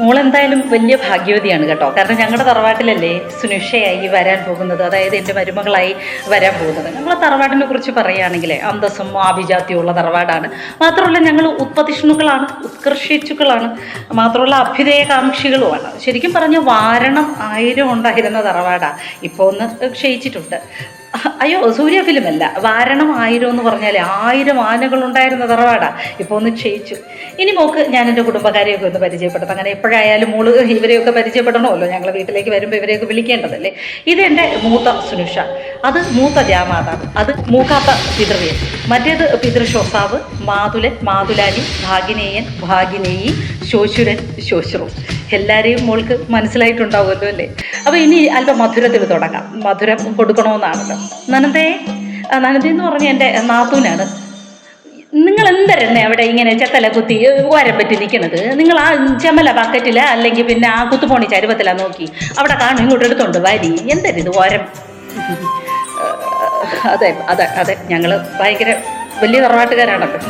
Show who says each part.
Speaker 1: മോളെന്തായാലും വലിയ ഭാഗ്യവതിയാണ് കേട്ടോ. കാരണം ഞങ്ങളുടെ തറവാട്ടിലല്ലേ സുനിഷയായി വരാൻ പോകുന്നത്. അതായത് എന്റെ മരുമകളായി വരാൻ പോകുന്നത്. ഞങ്ങളെ തറവാടിനെ കുറിച്ച് പറയുകയാണെങ്കിൽ അന്തസ്സും ആഭിജാത്യമുള്ള തറവാടാണ്. മാത്രമല്ല ഞങ്ങൾ ഉത്പതിഷ്ണുക്കളാണ് ഉത്കർഷിച്ചുക്കളാണ്. മാത്രമല്ല അഭ്യുദയകാംക്ഷികളുമാണ്. ശരിക്കും പറഞ്ഞ വാരണം ആയിരം ഉണ്ടായിരുന്ന തറവാടാണ് ഇപ്പോൾ ഒന്ന് ക്ഷയിച്ചിട്ടുണ്ട്. അയ്യോ സൂര്യ ഫിലിം അല്ല വാരണം ആയിരം എന്ന് പറഞ്ഞാൽ ആയിരം ആനകൾ ഉണ്ടായിരുന്ന തറവാടാ. ഇപ്പോൾ ഒന്ന് ക്ഷയിച്ചു. ഇനി മോക്ക് ഞാൻ എന്റെ കുടുംബക്കാരെയൊക്കെ ഒന്ന് പരിചയപ്പെടുത്താം. അങ്ങനെ എപ്പോഴായാലും മോൾ ഇവരെയൊക്കെ പരിചയപ്പെടണമല്ലോ. ഞങ്ങൾ വീട്ടിലേക്ക് വരുമ്പോൾ ഇവരെയൊക്കെ വിളിക്കേണ്ടതല്ലേ? ഇതെന്റെ മൂത്ത സുനുഷ. അത് മൂത്ത ജാമാതാവ്. അത് മൂക്കാത്ത പിതൃവ്യൻ മറ്റേത് പിതൃശോസാവ് മാതുലൻ മാതുലാനി ഭാഗിനേയൻ ഭാഗിനേയി ശോശുരൻ ശോശുറും എല്ലാവരെയും മോൾക്ക് മനസ്സിലായിട്ടുണ്ടാവുമല്ലോ അല്ലേ? അപ്പോൾ ഇനി അല്പം മധുരത്തിൽ തുടങ്ങാം. മധുരം കൊടുക്കണമെന്നാണല്ലോ. നനന്തേ ആ, എന്ന് പറഞ്ഞ എന്റെ നാത്തൂനാണ്. നിങ്ങൾ എന്തരന്നെ അവിടെ ഇങ്ങനെ ചെത്തല കുത്തി ഓരം പറ്റി നിൽക്കണത് നിങ്ങൾ ആ ചെമ്മല ബക്കറ്റില അല്ലെങ്കിൽ പിന്നെ ആ കുത്തുപോണി ചരുവത്തില നോക്കി? അവിടെ കാണും ഇങ്ങോട്ട് എടുത്തോണ്ട് വരി. എന്തരിത് ഓരം? അതെ അതെ അതെ. ഞങ്ങൾ ഭയങ്കര വലിയ തറവാട്ടുകാരാണല്ലോ.